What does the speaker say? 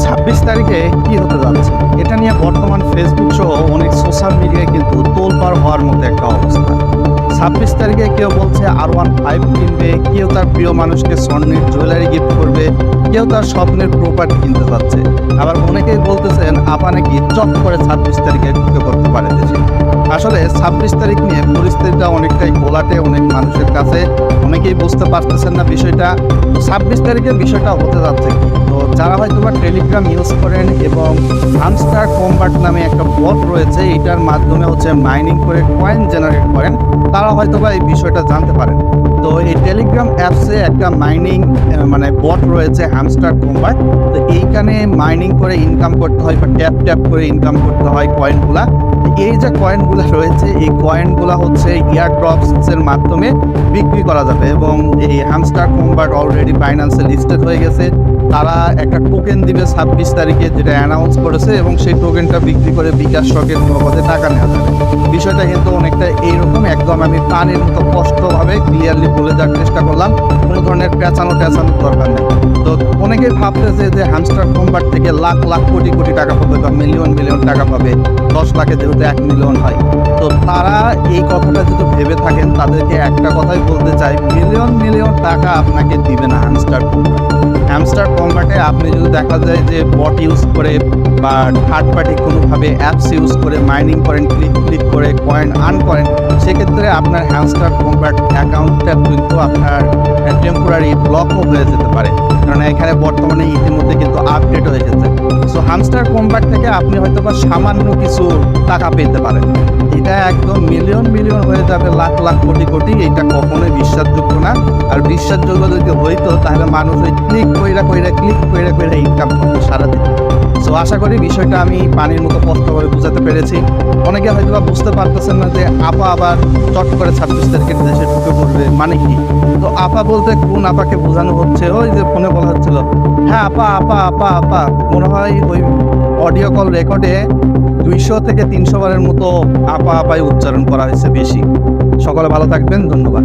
ছাব্বিশ তারিখে কি হতে যাচ্ছে? এটা নিয়ে বর্তমান ফেসবুক সহ অনেক সোশ্যাল মিডিয়ায় কিন্তু তোলপাড় হওয়ার মতো একটা অবস্থা। ছাব্বিশ তারিখে কেউ বলছে আর ওয়ান ফাইভ কিনবে, কেউ তার প্রিয় মানুষকে স্বর্ণের জুয়েলারি গিফট করবে, কেউ তার স্বপ্নের প্রপার্টি কিনতে যাচ্ছে। আবার অনেকেই বলতেছেন, আপা নাকি চট করে ছাব্বিশ তারিখে ঢুকে করতে পারে দেশে আসলে ছাব্বিশ তারিখ নিয়ে পরিস্থিতিটা অনেকটাই গোলাটে, অনেক মানুষের কাছে অনেকেই বুঝতে পারতেছেন না বিষয়টা। ছাব্বিশ তারিখে বিষয়টা হতে যাচ্ছে তো যারা হয়তো বা টেলিগ্রাম ইউজ করেন এবং হামস্টার কম্বার্ট নামে একটা বট রয়েছে, এটার মাধ্যমে হচ্ছে মাইনিং করে কয়েন জেনারেট করেন, তারা হয়তো বা এই বিষয়টা জানতে পারেন। তো এই টেলিগ্রাম অ্যাপসে একটা মাইনিং মানে বট রয়েছে হ্যামস্টার কম্বার্ট তো এইখানে মাইনিং করে ইনকাম করতে হয় বা ট্যাপ ট্যাপ করে ইনকাম করতে হয় কয়েনগুলা এই যে কয়েনগুলো রয়েছে, এই কয়েনগুলো হচ্ছে ইয়ার ড্রপসের মাধ্যমে বিক্রি করা যাবে এবং এই হ্যামস্টার কম্বার অলরেডি ফাইন্যান্সে লিস্টেড হয়ে গেছে। তারা একটা টোকেন দিবে ছাব্বিশ তারিখে যেটা অ্যানাউন্স করেছে এবং সেই টোকেনটা বিক্রি করে বিকাশ শখের নগদে টাকা নেওয়া যাবে। বিষয়টা কিন্তু অনেকটা এইরকম, একদম আমি পানির মতো স্পষ্টভাবে ক্লিয়ারলি বলে দেওয়ার চেষ্টা করলাম। কোনো ধরনের পেঁচানো টেঁচানোর দরকার নেই। তো অনেকেই ভাবতেছে যে হ্যামস্টার কম্বার্ট থেকে লাখ লাখ কোটি কোটি টাকা পাবে বা মিলিয়ন মিলিয়ন টাকা পাবে। দশ লাখে যেহেতু এক মিলিয়ন হয়। তো তারা এই কথাটা যদি ভেবে থাকেন, তাদেরকে একটা কথাই বলতে চাই মিলিয়ন মিলিয়ন টাকা আপনাকে দিবে না হ্যামস্টার হ্যামস্টার কম্বার্টে আপনি যদি দেখা যায় যে বট ইউজ করে বা থার্ড পার্টি কোনোভাবে অ্যাপস ইউজ করে মাইনিং করেন ক্লিক ক্লিক করে কয়েন আর্ন করেন, সেক্ষেত্রে আপনার হ্যামস্টার কম্বার্ট অ্যাকাউন্টটা কিন্তু আপনার টেম্পোরারি ব্লকও হয়ে যেতে পারে। কারণ এখানে বর্তমানে ইতিমধ্যে কিন্তু আপডেট হয়ে গেছে। সো হামস্টার কম্বার্ট থেকে আপনি হয়তো বা সামান্য কিছু টাকা পেতে পারেন। এটা একদম মিলিয়ন মিলিয়ন হয়ে যাবে, লাখ লাখ, কোটি কোটি, এটা কখনোই বিশ্বাসযোগ্য না। আর বিশ্বাসযোগ্য যদি হইতো, তাহলে মানুষ ওই ক্লিক কইরা কইরা ক্লিক কইরা কইরা ইনকাম করতো সারাদিন। সো আশা করি বিষয়টা আমি পানির মতো স্পষ্টভাবে বুঝাতে পেরেছি। অনেকে হয়তো বা বুঝতে পারতেছেন না যে আপা আবার চট করে ছাব্বিশ তারিখের দেশে ঢুকে পড়বে মানে কি? তো আপা বলতে কোন আপাকে বোঝানো হচ্ছে? ওই যে ফোনে বলা হচ্ছিল। হ্যাঁ আপা আপা আপা আপা। মনে হয় ওই অডিও কল রেকর্ডে দুইশো থেকে তিনশো বারের মতো আপা আপায় উচ্চারণ করা হয়েছে বেশি। সকলে ভালো থাকবেন, ধন্যবাদ।